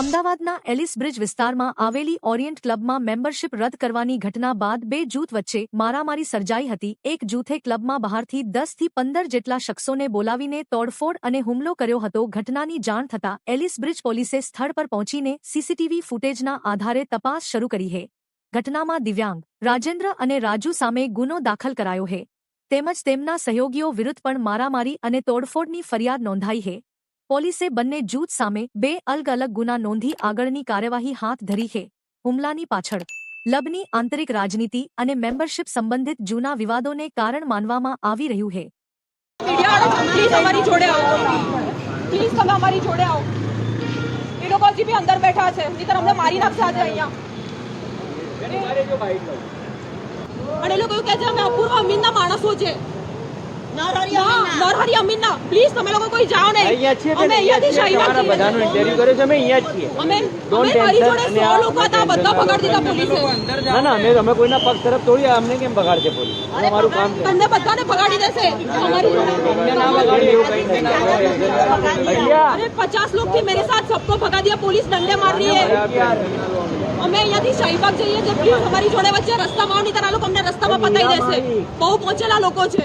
અમદાવાદના Alice bridge વિસ્તારમાં આવેલી ઓરિયન્ટ ક્લબમાં મેમ્બરશિપ રદ કરવાની ઘટના બાદ બે જૂથ વચ્ચે મારામારી સર્જાઈ હતી. એક જૂથે ક્લબમાં બહારથી દસથી પંદર જેટલા શખ્સોને બોલાવીને તોડફોડ અને હુમલો કર્યો હતો. ઘટનાની જાણ થતાં એલિસ બ્રિજ પોલીસે સ્થળ પર પહોંચીને સીસીટીવી ફૂટેજના આધારે તપાસ શરૂ કરી છે ઘટનામાં દિવ્યાંગ, રાજેન્દ્ર અને રાજુ સામે ગુનો દાખલ કરાયો છે તેમજ તેમના સહયોગીઓ વિરુદ્ધ પણ મારામારી અને તોડફોડની ફરિયાદ નોંધાઈ છે પોલીસે બંને જૂથ સામે બે અલગ અલગ ગુના નોંધી આગળની કાર્યવાહી હાથ ધરી છે. હુમલાની પાછળ લબની આંતરિક રાજનીતિ અને મેમ્બરશિપ સંબંધિત જૂના વિવાદોને કારણ માનવામાં આવી રહ્યું છે. પ્લીઝ અમારી જોડે આવો. પ્લીઝ તમે અમારી જોડે આવો. એ લોકો હજી બી અંદર બેઠા છે. નહીતર અમને મારી નાખશે આજે અહીંયા. અને એ લોકો એવું કહે છે અમે અપૂર્વ અમીનના માણસો છે. નરહરી અમીન કોઈ તમને બધાને બગાડી દેશે. અમારી પચાસ લોગથી મેરે સાથ સબકો ભગા દિયા પોલીસ ડંડે માર રહી અમે અહીંયાથી શાહીબાગ જઈએ છે પ્લીઝ અમારી જોડે વચ્ચે રસ્તામાં આવો નહીં તો આ લોકો અમને રસ્તામાં પતાવી દેશે. બહુ પહોંચેલા લોકો છે.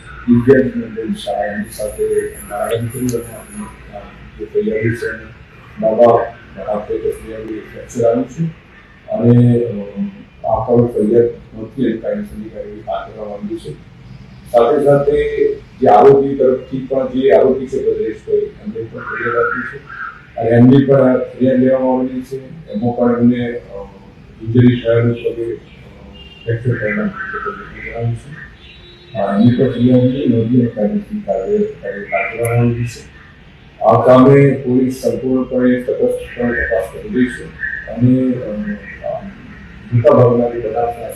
દિવ્યાંગ મંડળ શાળા એમની સાથે જે ફરિયાદી છે બાબા તસવીર ફ્રેક્ચર આવ્યું છે અને અ, આ પર ફરિયાદ નહોતી કાયદેસરની કાર્યવાહી હાથ ધરવામાં આવી છે સાથે સાથે જે આરોપી તરફથી પણ જે આરોપી છે ભદ્રેશભાઈ એમને પણ ફરિયાદ આપી છે અને એમની પણ ફરિયાદ લેવામાં આવેલી છે એમાં પણ એમને ઇન્જરી થયેલું છે ફ્રેક્ચર થયેલા જણાવ્યું છે ફરિયાદની નોંધી અને કાયદેસરની કાર્યવાહી છે આ કામે પોલીસ સંપૂર્ણપણે તટસ્થપણે તપાસ કરી રહી છે અને મોટાભાગના બધા